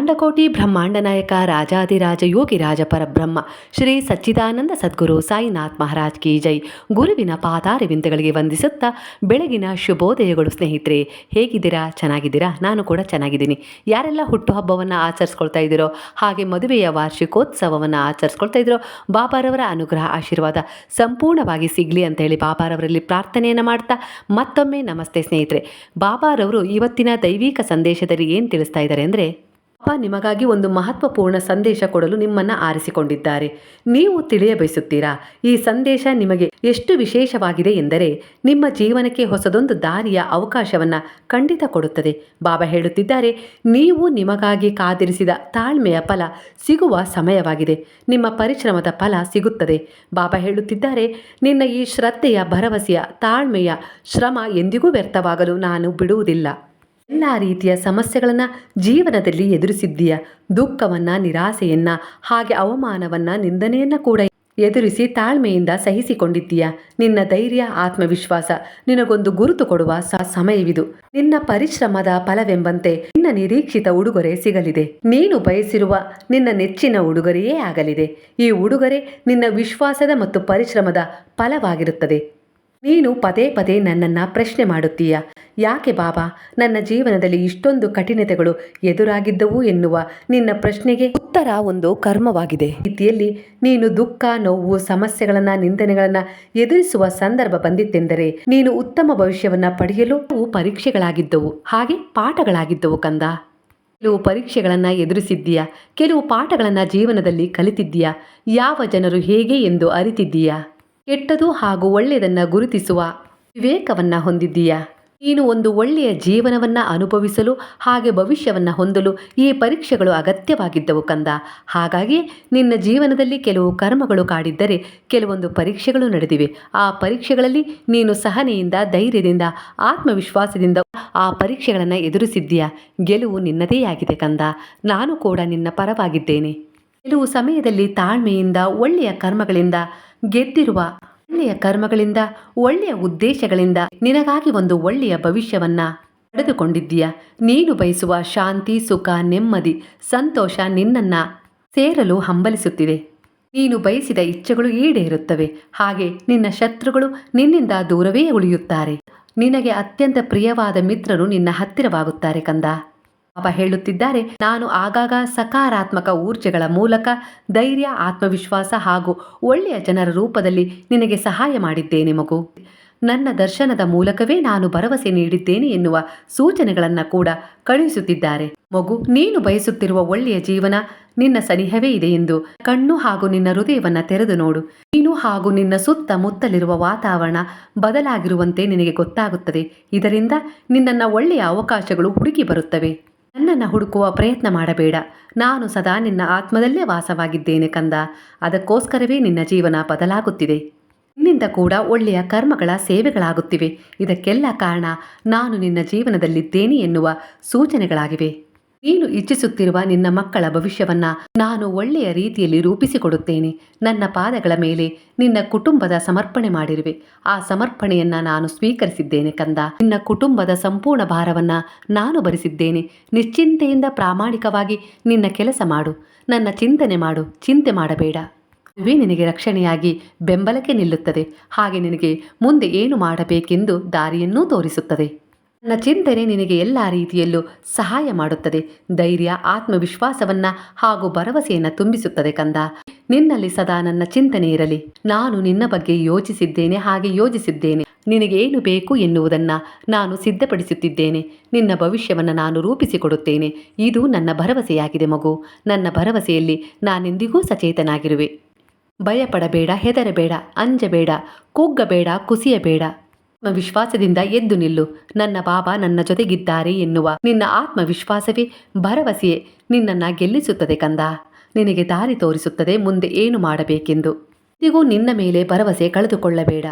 ಅಖಂಡಕೋಟಿ ಬ್ರಹ್ಮಾಂಡ ನಾಯಕ ರಾಜಾದಿರಾಜ ಯೋಗಿ ರಾಜ ಪರಬ್ರಹ್ಮ, ಶ್ರೀ ಸಚ್ಚಿದಾನಂದ ಸದ್ಗುರು ಸಾಯಿನಾಥ್ ಮಹಾರಾಜ್ ಕಿ ಜೈ. ಗುರುವಿನ ಪಾದಾರವಿಂದಗಳಿಗೆ ವಂದಿಸುತ್ತಾ ಬೆಳಗಿನ ಶುಭೋದಯಗಳು ಸ್ನೇಹಿತರೆ, ಹೇಗಿದ್ದೀರಾ? ಚೆನ್ನಾಗಿದ್ದೀರಾ? ನಾನು ಕೂಡ ಚೆನ್ನಾಗಿದ್ದೀನಿ. ಯಾರೆಲ್ಲ ಹುಟ್ಟುಹಬ್ಬವನ್ನು ಆಚರಿಸ್ಕೊಳ್ತಾ ಇದ್ದೀರೋ, ಹಾಗೆ ಮದುವೆಯ ವಾರ್ಷಿಕೋತ್ಸವವನ್ನು ಆಚರಿಸ್ಕೊಳ್ತಾ ಇದ್ದೀರೋ, ಬಾಬಾರವರ ಅನುಗ್ರಹ, ಆಶೀರ್ವಾದ ಸಂಪೂರ್ಣವಾಗಿ ಸಿಗಲಿ ಅಂತ ಹೇಳಿ ಬಾಬಾರವರಲ್ಲಿ ಪ್ರಾರ್ಥನೆಯನ್ನು ಮಾಡ್ತಾ ಮತ್ತೊಮ್ಮೆ ನಮಸ್ತೆ ಸ್ನೇಹಿತರೆ. ಬಾಬಾರವರು ಇವತ್ತಿನ ದೈವಿಕ ಸಂದೇಶದಲ್ಲಿ ಏನು ತಿಳಿಸ್ತಾ ಇದ್ದಾರೆ ಅಂದರೆ ಅಪ್ಪ ನಿಮಗಾಗಿ ಒಂದು ಮಹತ್ವಪೂರ್ಣ ಸಂದೇಶ ಕೊಡಲು ನಿಮ್ಮನ್ನು ಆರಿಸಿಕೊಂಡಿದ್ದಾರೆ. ನೀವು ತಿಳಿಯಬಯಸುತ್ತೀರಾ? ಈ ಸಂದೇಶ ನಿಮಗೆ ಎಷ್ಟು ವಿಶೇಷವಾಗಿದೆ ಎಂದರೆ, ನಿಮ್ಮ ಜೀವನಕ್ಕೆ ಹೊಸದೊಂದು ದಾರಿಯ ಅವಕಾಶವನ್ನು ಖಂಡಿತ ಕೊಡುತ್ತದೆ. ಬಾಬಾ ಹೇಳುತ್ತಿದ್ದಾರೆ, ನೀವು ನಿಮಗಾಗಿ ಕಾದಿರಿಸಿದ ತಾಳ್ಮೆಯ ಫಲ ಸಿಗುವ ಸಮಯವಾಗಿದೆ. ನಿಮ್ಮ ಪರಿಶ್ರಮದ ಫಲ ಸಿಗುತ್ತದೆ. ಬಾಬಾ ಹೇಳುತ್ತಿದ್ದಾರೆ, ನಿನ್ನ ಈ ಶ್ರದ್ಧೆಯ ಭರವಸೆಯ ತಾಳ್ಮೆಯ ಶ್ರಮ ಎಂದಿಗೂ ವ್ಯರ್ಥವಾಗಲು ನಾನು ಬಿಡುವುದಿಲ್ಲ. ಎಲ್ಲ ರೀತಿಯ ಸಮಸ್ಯೆಗಳನ್ನು ಜೀವನದಲ್ಲಿ ಎದುರಿಸಿದ್ದೀಯ? ದುಃಖವನ್ನು, ನಿರಾಸೆಯನ್ನು, ಹಾಗೆ ಅವಮಾನವನ್ನು, ನಿಂದನೆಯನ್ನು ಕೂಡ ಎದುರಿಸಿ ತಾಳ್ಮೆಯಿಂದ ಸಹಿಸಿಕೊಂಡಿದ್ದೀಯ? ನಿನ್ನ ಧೈರ್ಯ, ಆತ್ಮವಿಶ್ವಾಸ ನಿನಗೊಂದು ಗುರುತು ಕೊಡುವ ಸ ಸಮಯವಿದು. ನಿನ್ನ ಪರಿಶ್ರಮದ ಫಲವೆಂಬಂತೆ ನಿನ್ನ ನಿರೀಕ್ಷಿತ ಉಡುಗೊರೆ ಸಿಗಲಿದೆ. ನೀನು ಬಯಸಿರುವ ನಿನ್ನ ನೆಚ್ಚಿನ ಉಡುಗೊರೆಯೇ ಆಗಲಿದೆ. ಈ ಉಡುಗೊರೆ ನಿನ್ನ ವಿಶ್ವಾಸದ ಮತ್ತು ಪರಿಶ್ರಮದ ಫಲವಾಗಿರುತ್ತದೆ. ನೀನು ಪದೇ ಪದೇ ನನ್ನನ್ನು ಪ್ರಶ್ನೆ ಮಾಡುತ್ತೀಯ? ಯಾಕೆ ಬಾಬಾ, ನನ್ನ ಜೀವನದಲ್ಲಿ ಇಷ್ಟೊಂದು ಕಠಿಣತೆಗಳು ಎದುರಾಗಿದ್ದವು ಎನ್ನುವ ನಿನ್ನ ಪ್ರಶ್ನೆಗೆ ಉತ್ತರ ಒಂದು ಕರ್ಮವಾಗಿದೆ. ರೀತಿಯಲ್ಲಿ ನೀನು ದುಃಖ, ನೋವು, ಸಮಸ್ಯೆಗಳನ್ನ, ನಿಂದನೆಗಳನ್ನ ಎದುರಿಸುವ ಸಂದರ್ಭ ಬಂದಿತ್ತೆಂದರೆ ನೀನು ಉತ್ತಮ ಭವಿಷ್ಯವನ್ನ ಪಡೆಯಲು ಪರೀಕ್ಷೆಗಳಾಗಿದ್ದವು. ಹಾಗೆ ಪಾಠಗಳಾಗಿದ್ದವು ಕಂದ. ಕೆಲವು ಪರೀಕ್ಷೆಗಳನ್ನು ಎದುರಿಸಿದ್ದೀಯಾ? ಕೆಲವು ಪಾಠಗಳನ್ನು ಜೀವನದಲ್ಲಿ ಕಲಿತಿದ್ದೀಯಾ? ಯಾವ ಜನರು ಹೇಗೆ ಎಂದು ಅರಿತಿದ್ದೀಯಾ? ಕೆಟ್ಟದು ಹಾಗೂ ಒಳ್ಳೆಯದನ್ನು ಗುರುತಿಸುವ ವಿವೇಕವನ್ನು ಹೊಂದಿದ್ದೀಯಾ? ನೀನು ಒಂದು ಒಳ್ಳೆಯ ಜೀವನವನ್ನು ಅನುಭವಿಸಲು ಹಾಗೆ ಭವಿಷ್ಯವನ್ನು ಹೊಂದಲು ಈ ಪರೀಕ್ಷೆಗಳು ಅಗತ್ಯವಾಗಿದ್ದವು ಕಂದ. ಹಾಗಾಗಿ ನಿನ್ನ ಜೀವನದಲ್ಲಿ ಕೆಲವು ಕರ್ಮಗಳು ಕಾಡಿದ್ದರೆ ಕೆಲವೊಂದು ಪರೀಕ್ಷೆಗಳು ನಡೆದಿವೆ. ಆ ಪರೀಕ್ಷೆಗಳಲ್ಲಿ ನೀನು ಸಹನೆಯಿಂದ, ಧೈರ್ಯದಿಂದ, ಆತ್ಮವಿಶ್ವಾಸದಿಂದ ಆ ಪರೀಕ್ಷೆಗಳನ್ನು ಎದುರಿಸಿದ್ದೀಯ? ಗೆಲುವು ನಿನ್ನದೇ ಆಗಿದೆ ಕಂದ. ನಾನು ಕೂಡ ನಿನ್ನ ಪರವಾಗಿದ್ದೇನೆ. ಕೆಲವು ಸಮಯದಲ್ಲಿ ತಾಳ್ಮೆಯಿಂದ, ಒಳ್ಳೆಯ ಕರ್ಮಗಳಿಂದ ಗೆದ್ದಿರುವ ಒಳ್ಳೆಯ ಕರ್ಮಗಳಿಂದ, ಒಳ್ಳೆಯ ಉದ್ದೇಶಗಳಿಂದ ನಿನಗಾಗಿ ಒಂದು ಒಳ್ಳೆಯ ಭವಿಷ್ಯವನ್ನ ಪಡೆದುಕೊಂಡಿದ್ದೀಯ? ನೀನು ಬಯಸುವ ಶಾಂತಿ, ಸುಖ, ನೆಮ್ಮದಿ, ಸಂತೋಷ ನಿನ್ನನ್ನ ಸೇರಲು ಹಂಬಲಿಸುತ್ತಿದೆ ನೀನು ಬಯಸಿದ ಇಚ್ಛೆಗಳು ಈಡೇರುತ್ತವೆ. ಹಾಗೆ ನಿನ್ನ ಶತ್ರುಗಳು ನಿನ್ನಿಂದ ದೂರವೇ ಉಳಿಯುತ್ತಾರೆ. ನಿನಗೆ ಅತ್ಯಂತ ಪ್ರಿಯವಾದ ಮಿತ್ರರು ನಿನ್ನ ಹತ್ತಿರವಾಗುತ್ತಾರೆ ಕಂದ. ಬಾಬಾ ಹೇಳುತ್ತಿದ್ದಾರೆ. ನಾನು ಆಗಾಗ ಸಕಾರಾತ್ಮಕ ಊರ್ಜೆಗಳ ಮೂಲಕ ಧೈರ್ಯ, ಆತ್ಮವಿಶ್ವಾಸ ಹಾಗೂ ಒಳ್ಳೆಯ ಜನರ ರೂಪದಲ್ಲಿ ನಿನಗೆ ಸಹಾಯ ಮಾಡಿದ್ದೇನೆ ಮಗು. ನನ್ನ ದರ್ಶನದ ಮೂಲಕವೇ ನಾನು ಭರವಸೆ ನೀಡಿದ್ದೇನೆ ಎನ್ನುವ ಸೂಚನೆಗಳನ್ನು ಕೂಡ ಕಳುಹಿಸುತ್ತಿದ್ದಾರೆ. ಮಗು, ನೀನು ಬಯಸುತ್ತಿರುವ ಒಳ್ಳೆಯ ಜೀವನ ನಿನ್ನ ಸನಿಹವೇ ಇದೆ ಎಂದು ಕಣ್ಣು ಹಾಗೂ ನಿನ್ನ ಹೃದಯವನ್ನು ತೆರೆದು ನೋಡು. ನೀನು ಹಾಗೂ ನಿನ್ನ ಸುತ್ತಮುತ್ತಲಿರುವ ವಾತಾವರಣ ಬದಲಾಗಿರುವಂತೆ ನಿನಗೆ ಗೊತ್ತಾಗುತ್ತದೆ. ಇದರಿಂದ ನಿನ್ನನ್ನು ಒಳ್ಳೆಯ ಅವಕಾಶಗಳು ಹುಡುಕಿ ಬರುತ್ತವೆ. ನನ್ನನ್ನು ಹುಡುಕುವ ಪ್ರಯತ್ನ ಮಾಡಬೇಡ. ನಾನು ಸದಾ ನಿನ್ನ ಆತ್ಮದಲ್ಲೇ ವಾಸವಾಗಿದ್ದೇನೆ ಕಂದ. ಅದಕ್ಕೋಸ್ಕರವೇ ನಿನ್ನ ಜೀವನ ಬದಲಾಗುತ್ತಿದೆ. ನಿನ್ನಿಂದ ಕೂಡ ಒಳ್ಳೆಯ ಕರ್ಮಗಳ ಸೇವೆಗಳಾಗುತ್ತಿವೆ. ಇದಕ್ಕೆಲ್ಲ ಕಾರಣ ನಾನು ನಿನ್ನ ಜೀವನದಲ್ಲಿದ್ದೇನೆ ಎನ್ನುವ ಸೂಚನೆಗಳಾಗಿವೆ. ನೀನು ಇಚ್ಛಿಸುತ್ತಿರುವ ನಿನ್ನ ಮಕ್ಕಳ ಭವಿಷ್ಯವನ್ನ ನಾನು ಒಳ್ಳೆಯ ರೀತಿಯಲ್ಲಿ ರೂಪಿಸಿಕೊಡುತ್ತೇನೆ. ನನ್ನ ಪಾದಗಳ ಮೇಲೆ ನಿನ್ನ ಕುಟುಂಬದ ಸಮರ್ಪಣೆ ಮಾಡಿರುವೆ. ಆ ಸಮರ್ಪಣೆಯನ್ನ ನಾನು ಸ್ವೀಕರಿಸಿದ್ದೇನೆ ಕಂದ. ನಿನ್ನ ಕುಟುಂಬದ ಸಂಪೂರ್ಣ ಭಾರವನ್ನ ನಾನು ಭರಿಸಿದ್ದೇನೆ. ನಿಶ್ಚಿಂತೆಯಿಂದ ಪ್ರಾಮಾಣಿಕವಾಗಿ ನಿನ್ನ ಕೆಲಸ ಮಾಡು. ನನ್ನ ಚಿಂತನೆ ಮಾಡು. ಚಿಂತೆ ಮಾಡಬೇಡ. ಇವೇ ನಿನಗೆ ರಕ್ಷಣೆಯಾಗಿ ಬೆಂಬಲಕ್ಕೆ ನಿಲ್ಲುತ್ತದೆ. ಹಾಗೆ ನಿನಗೆ ಮುಂದೆ ಏನು ಮಾಡಬೇಕೆಂದು ದಾರಿಯನ್ನೂ ತೋರಿಸುತ್ತದೆ. ನನ್ನ ಚಿಂತನೆ ನಿನಗೆ ಎಲ್ಲ ರೀತಿಯಲ್ಲೂ ಸಹಾಯ ಮಾಡುತ್ತದೆ. ಧೈರ್ಯ, ಆತ್ಮವಿಶ್ವಾಸವನ್ನ ಹಾಗೂ ಭರವಸೆಯನ್ನು ತುಂಬಿಸುತ್ತದೆ ಕಂದ. ನಿನ್ನಲ್ಲಿ ಸದಾ ನನ್ನ ಚಿಂತನೆ ಇರಲಿ. ನಾನು ನಿನ್ನ ಬಗ್ಗೆ ಯೋಚಿಸಿದ್ದೇನೆ, ಹಾಗೆ ಯೋಜಿಸಿದ್ದೇನೆ. ನಿನಗೇನು ಬೇಕು ಎನ್ನುವುದನ್ನು ನಾನು ಸಿದ್ಧಪಡಿಸುತ್ತಿದ್ದೇನೆ. ನಿನ್ನ ಭವಿಷ್ಯವನ್ನು ನಾನು ರೂಪಿಸಿಕೊಡುತ್ತೇನೆ. ಇದು ನನ್ನ ಭರವಸೆಯಾಗಿದೆ ಮಗು. ನನ್ನ ಭರವಸೆಯಲ್ಲಿ ನಾನೆಂದಿಗೂ ಸಚೇತನಾಗಿರುವೆ. ಭಯಪಡಬೇಡ, ಹೆದರಬೇಡ, ಅಂಜಬೇಡ, ಕುಗ್ಗಬೇಡ, ಕುಸಿಯಬೇಡ. ಆತ್ಮವಿಶ್ವಾಸದಿಂದ ಎದ್ದು ನಿಲ್ಲು. ನನ್ನ ಬಾಬಾ ನನ್ನ ಜೊತೆಗಿದ್ದಾರೆ ಎನ್ನುವ ನಿನ್ನ ಆತ್ಮವಿಶ್ವಾಸವೇ ಭರವಸೆಯೇ ನಿನ್ನನ್ನು ಗೆಲ್ಲಿಸುತ್ತದೆ ಕಂದ. ನಿನಗೆ ದಾರಿ ತೋರಿಸುತ್ತದೆ ಮುಂದೆ ಏನು ಮಾಡಬೇಕೆಂದು. ಇದಿಗೂ ನಿನ್ನ ಮೇಲೆ ಭರವಸೆ ಕಳೆದುಕೊಳ್ಳಬೇಡ.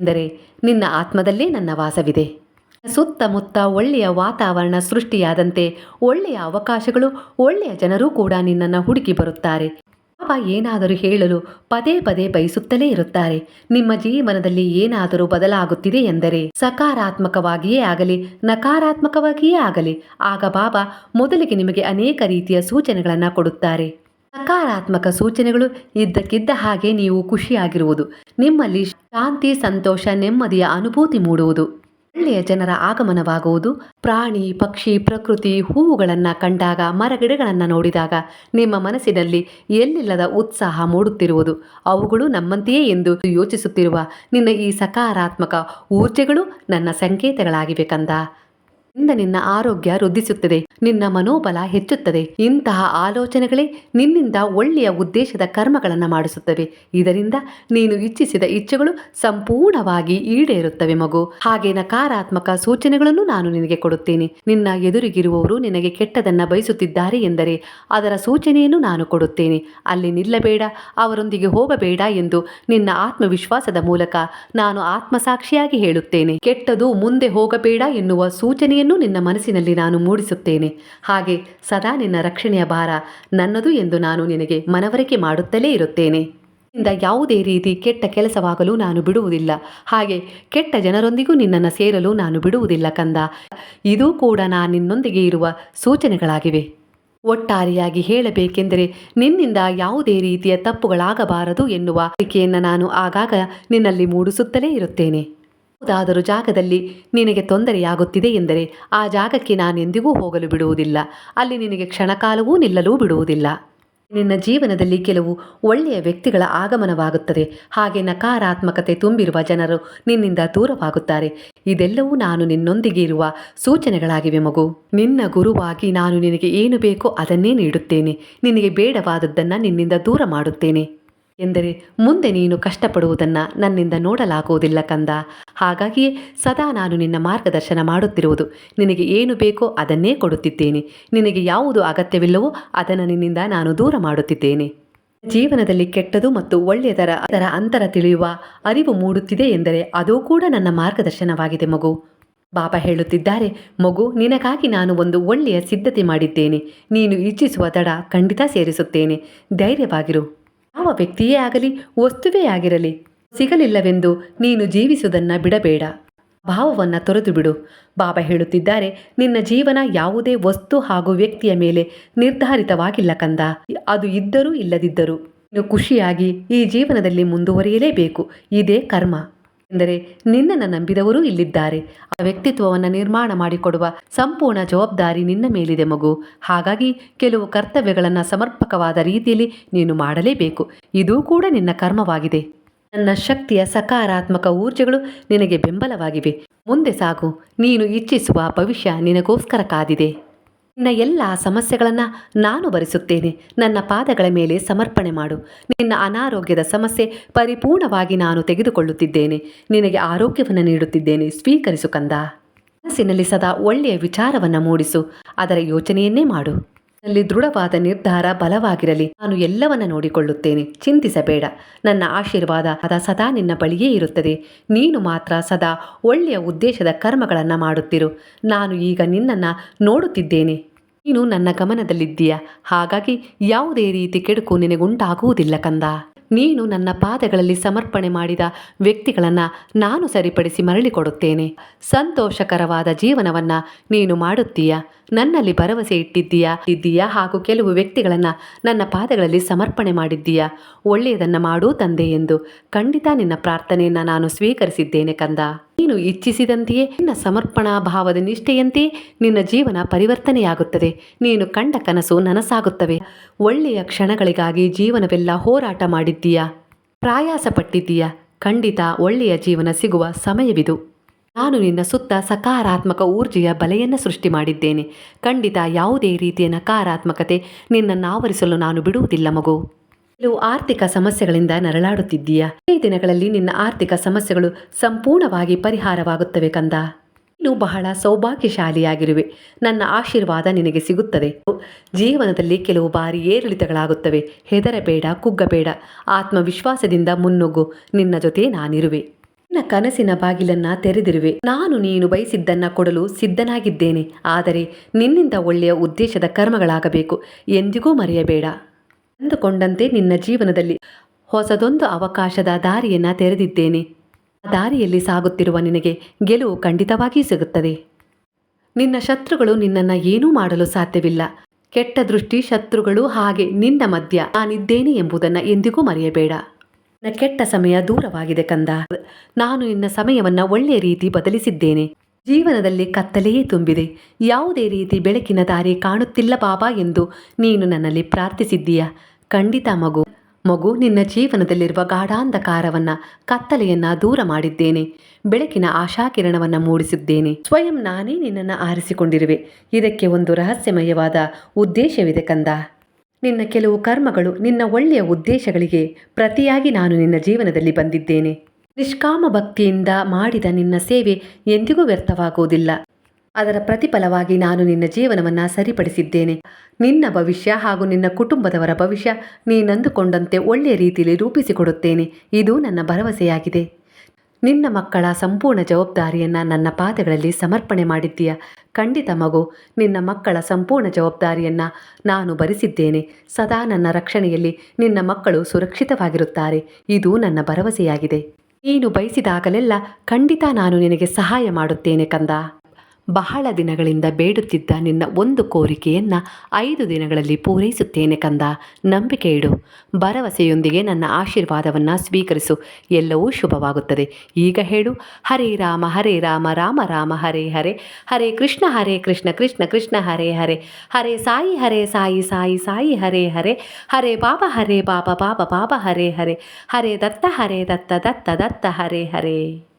ಎಂದರೆ ನಿನ್ನ ಆತ್ಮದಲ್ಲೇ ನನ್ನ ವಾಸವಿದೆ. ಸುತ್ತಮುತ್ತ ಒಳ್ಳೆಯ ವಾತಾವರಣ ಸೃಷ್ಟಿಯಾದಂತೆ ಒಳ್ಳೆಯ ಅವಕಾಶಗಳು ಒಳ್ಳೆಯ ಜನರೂ ಕೂಡ ನಿನ್ನನ್ನು ಹುಡುಕಿ ಬರುತ್ತಾರೆ. ಬಾಬಾ ಏನಾದರೂ ಹೇಳಲು ಪದೇ ಪದೇ ಬಯಸುತ್ತಲೇ ಇರುತ್ತಾರೆ. ನಿಮ್ಮ ಜೀವನದಲ್ಲಿ ಏನಾದರೂ ಬದಲಾಗುತ್ತಿದೆ ಎಂದರೆ ಸಕಾರಾತ್ಮಕವಾಗಿಯೇ ಆಗಲಿ, ನಕಾರಾತ್ಮಕವಾಗಿಯೇ ಆಗಲಿ, ಆಗ ಬಾಬಾ ಮೊದಲಿಗೆ ನಿಮಗೆ ಅನೇಕ ರೀತಿಯ ಸೂಚನೆಗಳನ್ನು ಕೊಡುತ್ತಾರೆ. ಸಕಾರಾತ್ಮಕ ಸೂಚನೆಗಳು ಇದ್ದಕ್ಕಿದ್ದ ಹಾಗೆ ನೀವು ಖುಷಿಯಾಗಿರುವುದು. ನಿಮ್ಮಲ್ಲಿ ಶಾಂತಿ, ಸಂತೋಷ, ನೆಮ್ಮದಿಯ ಅನುಭೂತಿ ಮೂಡುವುದು. ಒಳ್ಳೆಯ ಜನರ ಆಗಮನವಾಗುವುದು. ಪ್ರಾಣಿ, ಪಕ್ಷಿ, ಪ್ರಕೃತಿ ಹೂವುಗಳನ್ನು ಕಂಡಾಗ, ಮರಗಿಡಗಳನ್ನು ನೋಡಿದಾಗ ನಿಮ್ಮ ಮನಸ್ಸಿನಲ್ಲಿ ಎಲ್ಲಿಲ್ಲದ ಉತ್ಸಾಹ ಮೂಡುತ್ತಿರುವುದು. ಅವುಗಳು ನಮ್ಮಂತೆಯೇ ಎಂದು ಯೋಚಿಸುತ್ತಿರುವ ನಿನ್ನ ಈ ಸಕಾರಾತ್ಮಕ ಊರ್ಜೆಗಳು ನನ್ನ ಸಂಕೇತಗಳಾಗಿವೆ ಕಂದ. ಇಂದ ನಿನ್ನ ಆರೋಗ್ಯ ವೃದ್ಧಿಸುತ್ತದೆ, ನಿನ್ನ ಮನೋಬಲ ಹೆಚ್ಚುತ್ತದೆ. ಇಂತಹ ಆಲೋಚನೆಗಳೇ ನಿನ್ನಿಂದ ಒಳ್ಳೆಯ ಉದ್ದೇಶದ ಕರ್ಮಗಳನ್ನು ಮಾಡಿಸುತ್ತವೆ. ಇದರಿಂದ ನೀನು ಇಚ್ಛಿಸಿದ ಇಚ್ಛೆಗಳು ಸಂಪೂರ್ಣವಾಗಿ ಈಡೇರುತ್ತವೆ ಮಗು. ಹಾಗೆ ನಕಾರಾತ್ಮಕ ಸೂಚನೆಗಳನ್ನು ನಾನು ನಿನಗೆ ಕೊಡುತ್ತೇನೆ. ನಿನ್ನ ಎದುರಿಗಿರುವವರು ನಿನಗೆ ಕೆಟ್ಟದನ್ನ ಬಯಸುತ್ತಿದ್ದಾರೆ ಎಂದರೆ ಅದರ ಸೂಚನೆಯನ್ನು ನಾನು ಕೊಡುತ್ತೇನೆ. ಅಲ್ಲಿ ನಿಲ್ಲಬೇಡ, ಅವರೊಂದಿಗೆ ಹೋಗಬೇಡ ಎಂದು ನಿನ್ನ ಆತ್ಮವಿಶ್ವಾಸದ ಮೂಲಕ ನಾನು ಆತ್ಮಸಾಕ್ಷಿಯಾಗಿ ಹೇಳುತ್ತೇನೆ. ಕೆಟ್ಟದು ಮುಂದೆ ಹೋಗಬೇಡ ಎನ್ನುವ ಸೂಚನೆಯನ್ನು ನಿನ್ನ ಮನಸ್ಸಿನಲ್ಲಿ ನಾನು ಮೂಡಿಸುತ್ತೇನೆ. ಹಾಗೆ ಸದಾ ನಿನ್ನ ರಕ್ಷಣೆಯ ಭಾರ ನನ್ನದು ಎಂದು ನಾನು ನಿನಗೆ ಮನವರಿಕೆ ಮಾಡುತ್ತಲೇ ಇರುತ್ತೇನೆ. ಇಂದ ಯಾವುದೇ ರೀತಿ ಕೆಟ್ಟ ಕೆಲಸವಾಗಲು ನಾನು ಬಿಡುವುದಿಲ್ಲ. ಹಾಗೆ ಕೆಟ್ಟ ಜನರೊಂದಿಗೂ ನಿನ್ನನ್ನು ಸೇರಲು ನಾನು ಬಿಡುವುದಿಲ್ಲ ಕಂದ. ಇದೂ ಕೂಡ ನಾನು ನಿನ್ನೊಂದಿಗೆ ಇರುವ ಸೂಚನೆಗಳಾಗಿವೆ. ಒಟ್ಟಾರೆಯಾಗಿ ಹೇಳಬೇಕೆಂದರೆ ನಿನ್ನಿಂದ ಯಾವುದೇ ರೀತಿಯ ತಪ್ಪುಗಳಾಗಬಾರದು ಎನ್ನುವ ಅರಿಕೆಯನ್ನು ನಾನು ಆಗಾಗ ನಿನ್ನಲ್ಲಿ ಮೂಡಿಸುತ್ತಲೇ ಇರುತ್ತೇನೆ. ಯಾವುದಾದರೂ ಜಾಗದಲ್ಲಿ ನಿನಗೆ ತೊಂದರೆಯಾಗುತ್ತಿದೆ ಎಂದರೆ ಆ ಜಾಗಕ್ಕೆ ನಾನೆಂದಿಗೂ ಹೋಗಲು ಬಿಡುವುದಿಲ್ಲ. ಅಲ್ಲಿ ನಿನಗೆ ಕ್ಷಣಕಾಲವೂ ನಿಲ್ಲಲೂ ಬಿಡುವುದಿಲ್ಲ. ನಿನ್ನ ಜೀವನದಲ್ಲಿ ಕೆಲವು ಒಳ್ಳೆಯ ವ್ಯಕ್ತಿಗಳ ಆಗಮನವಾಗುತ್ತದೆ. ಹಾಗೆ ನಕಾರಾತ್ಮಕತೆ ತುಂಬಿರುವ ಜನರು ನಿನ್ನಿಂದ ದೂರವಾಗುತ್ತಾರೆ. ಇದೆಲ್ಲವೂ ನಾನು ನಿನ್ನೊಂದಿಗೆ ಇರುವ ಸೂಚನೆಗಳಾಗಿವೆ ಮಗು. ನಿನ್ನ ಗುರುವಾಗಿ ನಾನು ನಿನಗೆ ಏನು ಬೇಕೋ ಅದನ್ನೇ ನೀಡುತ್ತೇನೆ. ನಿನಗೆ ಬೇಡವಾದದ್ದನ್ನು ನಿನ್ನಿಂದ ದೂರ ಮಾಡುತ್ತೇನೆ. ಎಂದರೆ ಮುಂದೆ ನೀನು ಕಷ್ಟಪಡುವುದನ್ನು ನನ್ನಿಂದ ನೋಡಲಾಗುವುದಿಲ್ಲ ಕಂದ. ಹಾಗಾಗಿಯೇ ಸದಾ ನಾನು ನಿನ್ನ ಮಾರ್ಗದರ್ಶನ ಮಾಡುತ್ತಿರುವುದು. ನಿನಗೆ ಏನು ಬೇಕೋ ಅದನ್ನೇ ಕೊಡುತ್ತಿದ್ದೇನೆ. ನಿನಗೆ ಯಾವುದು ಅಗತ್ಯವಿಲ್ಲವೋ ಅದನ್ನು ನಿನ್ನಿಂದ ನಾನು ದೂರ ಮಾಡುತ್ತಿದ್ದೇನೆ. ಜೀವನದಲ್ಲಿ ಕೆಟ್ಟದು ಮತ್ತು ಒಳ್ಳೆಯದರ ಅದರ ಅಂತರ ತಿಳಿಯುವ ಅರಿವು ಮೂಡುತ್ತಿದೆ ಎಂದರೆ ಅದೂ ಕೂಡ ನನ್ನ ಮಾರ್ಗದರ್ಶನವಾಗಿದೆ ಮಗು. ಬಾಬಾ ಹೇಳುತ್ತಿದ್ದಾರೆ, ಮಗು, ನಿನಗಾಗಿ ನಾನು ಒಂದು ಒಳ್ಳೆಯ ಸಿದ್ಧತೆ ಮಾಡಿದ್ದೇನೆ. ನೀನು ಇಚ್ಛಿಸುವ ದಡ ಖಂಡಿತ ಸೇರಿಸುತ್ತೇನೆ. ಧೈರ್ಯವಾಗಿರು. ಯಾವ ವ್ಯಕ್ತಿಯೇ ಆಗಲಿ ವಸ್ತುವೇ ಆಗಿರಲಿ, ಸಿಗಲಿಲ್ಲವೆಂದು ನೀನು ಜೀವಿಸುವುದನ್ನು ಬಿಡಬೇಡ. ಭಾವವನ್ನು ತೊರೆದು ಬಿಡು. ಬಾಬಾ ಹೇಳುತ್ತಿದ್ದಾರೆ, ನಿನ್ನ ಜೀವನ ಯಾವುದೇ ವಸ್ತು ಹಾಗೂ ವ್ಯಕ್ತಿಯ ಮೇಲೆ ನಿರ್ಧಾರಿತವಾಗಿಲ್ಲ ಕಂದ. ಅದು ಇದ್ದರೂ ಇಲ್ಲದಿದ್ದರೂ ನೀನು ಖುಷಿಯಾಗಿ ಈ ಜೀವನದಲ್ಲಿ ಮುಂದುವರಿಯಲೇಬೇಕು. ಇದೇ ಕರ್ಮ. ಎಂದರೆ ನಿನ್ನನ್ನು ನಂಬಿದವರೂ ಇಲ್ಲಿದ್ದಾರೆ. ಆ ವ್ಯಕ್ತಿತ್ವವನ್ನು ನಿರ್ಮಾಣ ಮಾಡಿಕೊಡುವ ಸಂಪೂರ್ಣ ಜವಾಬ್ದಾರಿ ನಿನ್ನ ಮೇಲಿದೆ ಮಗು. ಹಾಗಾಗಿ ಕೆಲವು ಕರ್ತವ್ಯಗಳನ್ನು ಸಮರ್ಪಕವಾದ ರೀತಿಯಲ್ಲಿ ನೀನು ಮಾಡಲೇಬೇಕು. ಇದೂ ಕೂಡ ನಿನ್ನ ಕರ್ಮವಾಗಿದೆ. ನನ್ನ ಶಕ್ತಿಯ ಸಕಾರಾತ್ಮಕ ಊರ್ಜೆಗಳು ನಿನಗೆ ಬೆಂಬಲವಾಗಿವೆ. ಮುಂದೆ ಸಾಗು. ನೀನು ಇಚ್ಛಿಸುವ ಭವಿಷ್ಯ ನಿನಗೋಸ್ಕರ ಕಾದಿದೆ ನಿನ್ನ ಎಲ್ಲ ಸಮಸ್ಯೆಗಳನ್ನು ನಾನು ಭರಿಸುತ್ತೇನೆ. ನನ್ನ ಪಾದಗಳ ಮೇಲೆ ಸಮರ್ಪಣೆ ಮಾಡು. ನಿನ್ನ ಅನಾರೋಗ್ಯದ ಸಮಸ್ಯೆ ಪರಿಪೂರ್ಣವಾಗಿ ನಾನು ತೆಗೆದುಕೊಳ್ಳುತ್ತಿದ್ದೇನೆ. ನಿನಗೆ ಆರೋಗ್ಯವನ್ನು ನೀಡುತ್ತಿದ್ದೇನೆ. ಸ್ವೀಕರಿಸು ಕಂದ. ಮನಸ್ಸಿನಲ್ಲಿ ಸದಾ ಒಳ್ಳೆಯ ವಿಚಾರವನ್ನು ಮೂಡಿಸು. ಅದರ ಯೋಚನೆಯನ್ನೇ ಮಾಡು. ನಲ್ಲಿ ದೃಢವಾದ ನಿರ್ಧಾರ ಬಲವಾಗಿರಲಿ. ನಾನು ಎಲ್ಲವನ್ನ ನೋಡಿಕೊಳ್ಳುತ್ತೇನೆ. ಚಿಂತಿಸಬೇಡ. ನನ್ನ ಆಶೀರ್ವಾದ ಅದ ಸದಾ ನಿನ್ನ ಬಳಿಯೇ ಇರುತ್ತದೆ. ನೀನು ಮಾತ್ರ ಸದಾ ಒಳ್ಳೆಯ ಉದ್ದೇಶದ ಕರ್ಮಗಳನ್ನು ಮಾಡುತ್ತಿರು. ನಾನು ಈಗ ನಿನ್ನನ್ನು ನೋಡುತ್ತಿದ್ದೇನೆ. ನೀನು ನನ್ನ ಗಮನದಲ್ಲಿದ್ದೀಯ? ಹಾಗಾಗಿ ಯಾವುದೇ ರೀತಿ ಕೆಡುಕು ನಿನಗುಂಟಾಗುವುದಿಲ್ಲ ಕಂದ. ನೀನು ನನ್ನ ಪಾದಗಳಲ್ಲಿ ಸಮರ್ಪಣೆ ಮಾಡಿದ ವ್ಯಕ್ತಿಗಳನ್ನು ನಾನು ಸರಿಪಡಿಸಿ ಮರಳಿಕೊಡುತ್ತೇನೆ ಸಂತೋಷಕರವಾದ ಜೀವನವನ್ನು ನೀನು ಮಾಡುತ್ತೀಯ? ನನ್ನಲ್ಲಿ ಭರವಸೆ ಇಟ್ಟಿದ್ದೀಯಾ? ಇದ್ದೀಯಾ? ಹಾಗೂ ಕೆಲವು ವ್ಯಕ್ತಿಗಳನ್ನು ನನ್ನ ಪಾದಗಳಲ್ಲಿ ಸಮರ್ಪಣೆ ಮಾಡಿದ್ದೀಯಾ? ಒಳ್ಳೆಯದನ್ನು ಮಾಡು ತಂದೆ ಎಂದು. ಖಂಡಿತ ನಿನ್ನ ಪ್ರಾರ್ಥನೆಯನ್ನು ನಾನು ಸ್ವೀಕರಿಸಿದ್ದೇನೆ ಕಂದ. ನೀನು ಇಚ್ಛಿಸಿದಂತೆಯೇ ನಿನ್ನ ಸಮರ್ಪಣಾ ಭಾವದ ನಿಷ್ಠೆಯಂತೆ ನಿನ್ನ ಜೀವನ ಪರಿವರ್ತನೆಯಾಗುತ್ತದೆ. ನೀನು ಕಂಡ ಕನಸು ನನಸಾಗುತ್ತವೆ. ಒಳ್ಳೆಯ ಕ್ಷಣಗಳಿಗಾಗಿ ಜೀವನವೆಲ್ಲ ಹೋರಾಟ ಮಾಡಿದ್ದೀಯಾ? ಪ್ರಯಾಸ ಪಟ್ಟಿದ್ದೀಯಾ ಖಂಡಿತ ಒಳ್ಳೆಯ ಜೀವನ ಸಿಗುವ ಸಮಯವಿದು. ನಾನು ನಿನ್ನ ಸುತ್ತ ಸಕಾರಾತ್ಮಕ ಊರ್ಜೆಯ ಬಲೆಯನ್ನು ಸೃಷ್ಟಿ ಮಾಡಿದ್ದೇನೆ. ಖಂಡಿತ ಯಾವುದೇ ರೀತಿಯ ನಕಾರಾತ್ಮಕತೆ ನಿನ್ನನ್ನು ಆವರಿಸಲು ನಾನು ಬಿಡುವುದಿಲ್ಲ ಮಗು. ಕೆಲವು ಆರ್ಥಿಕ ಸಮಸ್ಯೆಗಳಿಂದ ನರಳಾಡುತ್ತಿದ್ದೀಯಾ? ಈ ದಿನಗಳಲ್ಲಿ ನಿನ್ನ ಆರ್ಥಿಕ ಸಮಸ್ಯೆಗಳು ಸಂಪೂರ್ಣವಾಗಿ ಪರಿಹಾರವಾಗುತ್ತವೆ ಕಂದ. ನೀನು ಬಹಳ ಸೌಭಾಗ್ಯಶಾಲಿಯಾಗಿರುವೆ. ನನ್ನ ಆಶೀರ್ವಾದ ನಿನಗೆ ಸಿಗುತ್ತದೆ. ಜೀವನದಲ್ಲಿ ಕೆಲವು ಬಾರಿ ಏರಿಳಿತಗಳಾಗುತ್ತವೆ. ಹೆದರಬೇಡ, ಕುಗ್ಗಬೇಡ. ಆತ್ಮವಿಶ್ವಾಸದಿಂದ ಮುನ್ನುಗ್ಗು. ನಿನ್ನ ಜೊತೆ ನಾನಿರುವೆ. ನಿನ್ನ ಕನಸಿನ ಬಾಗಿಲನ್ನ ತೆರೆದಿರುವೆ. ನಾನು ನೀನು ಬಯಸಿದ್ದನ್ನ ಕೊಡಲು ಸಿದ್ಧನಾಗಿದ್ದೇನೆ. ಆದರೆ ನಿನ್ನಿಂದ ಒಳ್ಳೆಯ ಉದ್ದೇಶದ ಕರ್ಮಗಳಾಗಬೇಕು. ಎಂದಿಗೂ ಮರೆಯಬೇಡ. ಅಂದುಕೊಂಡಂತೆ ನಿನ್ನ ಜೀವನದಲ್ಲಿ ಹೊಸದೊಂದು ಅವಕಾಶದ ದಾರಿಯನ್ನು ತೆರೆದಿದ್ದೇನೆ. ಆ ದಾರಿಯಲ್ಲಿ ಸಾಗುತ್ತಿರುವ ನಿನಗೆ ಗೆಲುವು ಖಂಡಿತವಾಗಿಯೂ ಸಿಗುತ್ತದೆ. ನಿನ್ನ ಶತ್ರುಗಳು ನಿನ್ನನ್ನು ಏನೂ ಮಾಡಲು ಸಾಧ್ಯವಿಲ್ಲ. ಕೆಟ್ಟ ದೃಷ್ಟಿ ಶತ್ರುಗಳು ಹಾಗೆ ನಿನ್ನ ಮಧ್ಯ ನಾನಿದ್ದೇನೆ ಎಂಬುದನ್ನು ಎಂದಿಗೂ ಮರೆಯಬೇಡ. ಕೆಟ್ಟ ಸಮಯ ದೂರವಾಗಿದೆ ಕಂದ. ನಾನು ನಿನ್ನ ಸಮಯವನ್ನು ಒಳ್ಳೆಯ ರೀತಿ ಬದಲಿಸಿದ್ದೇನೆ. ಜೀವನದಲ್ಲಿ ಕತ್ತಲೆಯೇ ತುಂಬಿದೆ. ಯಾವುದೇ ರೀತಿ ಬೆಳಕಿನ ದಾರಿ ಕಾಣುತ್ತಿಲ್ಲ ಬಾಬಾ ಎಂದು ನೀನು ನನ್ನಲ್ಲಿ ಪ್ರಾರ್ಥಿಸಿದ್ದೀಯ? ಖಂಡಿತ ಮಗು. ಮಗು, ನಿನ್ನ ಜೀವನದಲ್ಲಿರುವ ಗಾಢಾಂಧಕಾರವನ್ನು, ಕತ್ತಲೆಯನ್ನ ದೂರ ಮಾಡಿದ್ದೇನೆ. ಬೆಳಕಿನ ಆಶಾಕಿರಣವನ್ನು ಮೂಡಿಸಿದ್ದೇನೆ. ಸ್ವಯಂ ನಾನೇ ನಿನ್ನನ್ನು ಆರಿಸಿಕೊಂಡಿರುವೆ. ಇದಕ್ಕೆ ಒಂದು ರಹಸ್ಯಮಯವಾದ ಉದ್ದೇಶವಿದೆ ಕಂದ. ನಿನ್ನ ಕೆಲವು ಕರ್ಮಗಳು ನಿನ್ನ ಒಳ್ಳೆಯ ಉದ್ದೇಶಗಳಿಗೆ ಪ್ರತಿಯಾಗಿ ನಾನು ನಿನ್ನ ಜೀವನದಲ್ಲಿ ಬಂದಿದ್ದೇನೆ. ನಿಷ್ಕಾಮ ಭಕ್ತಿಯಿಂದ ಮಾಡಿದ ನಿನ್ನ ಸೇವೆ ಎಂದಿಗೂ ವ್ಯರ್ಥವಾಗುವುದಿಲ್ಲ. ಅದರ ಪ್ರತಿಫಲವಾಗಿ ನಾನು ನಿನ್ನ ಜೀವನವನ್ನು ಸರಿಪಡಿಸಿದ್ದೇನೆ. ನಿನ್ನ ಭವಿಷ್ಯ ಹಾಗೂ ನಿನ್ನ ಕುಟುಂಬದವರ ಭವಿಷ್ಯ ನೀನಂದುಕೊಂಡಂತೆ ಒಳ್ಳೆಯ ರೀತಿಯಲ್ಲಿ ರೂಪಿಸಿಕೊಡುತ್ತೇನೆ. ಇದು ನನ್ನ ಭರವಸೆಯಾಗಿದೆ. ನಿನ್ನ ಮಕ್ಕಳ ಸಂಪೂರ್ಣ ಜವಾಬ್ದಾರಿಯನ್ನು ನನ್ನ ಪಾದಗಳಲ್ಲಿ ಸಮರ್ಪಣೆ ಮಾಡಿದ್ದೀಯ? ಖಂಡಿತ ಮಗು, ನಿನ್ನ ಮಕ್ಕಳ ಸಂಪೂರ್ಣ ಜವಾಬ್ದಾರಿಯನ್ನು ನಾನು ಭರಿಸಿದ್ದೇನೆ. ಸದಾ ನನ್ನ ರಕ್ಷಣೆಯಲ್ಲಿ ನಿನ್ನ ಮಕ್ಕಳು ಸುರಕ್ಷಿತವಾಗಿರುತ್ತಾರೆ. ಇದು ನನ್ನ ಭರವಸೆಯಾಗಿದೆ. ನೀನು ಬಯಸಿದಾಗಲೆಲ್ಲ ಖಂಡಿತ ನಾನು ನಿನಗೆ ಸಹಾಯ ಮಾಡುತ್ತೇನೆ ಕಂದ. ಬಹಳ ದಿನಗಳಿಂದ ಬೇಡುತ್ತಿದ್ದ ನಿನ್ನ ಒಂದು ಕೋರಿಕೆಯನ್ನು ಐದು ದಿನಗಳಲ್ಲಿ ಪೂರೈಸುತ್ತೇನೆ ಕಂದ. ನಂಬಿಕೆ ಇಡು. ಭರವಸೆಯೊಂದಿಗೆ ನನ್ನ ಆಶೀರ್ವಾದವನ್ನು ಸ್ವೀಕರಿಸು. ಎಲ್ಲವೂ ಶುಭವಾಗುತ್ತದೆ. ಈಗ ಹೇಳು. ಹರೇ ರಾಮ ಹರೇ ರಾಮ ರಾಮ ರಾಮ, ಹರೇ ಹರೇ. ಹರೇ ಕೃಷ್ಣ ಹರೇ ಕೃಷ್ಣ ಕೃಷ್ಣ ಕೃಷ್ಣ, ಹರೇ ಹರೇ. ಹರೇ ಸಾಯಿ ಹರೇ ಸಾಯಿ ಸಾಯಿ ಸಾಯಿ, ಹರೇ ಹರೇ. ಹರೇ ಬಾಬಾ ಹರೇ ಬಾಬಾ ಬಾಬಾ ಬಾಬಾ, ಹರೇ ಹರೇ. ಹರೇ ದತ್ತ ಹರೇ ದತ್ತ ದತ್ತ ದತ್ತ, ಹರೇ ಹರೇ.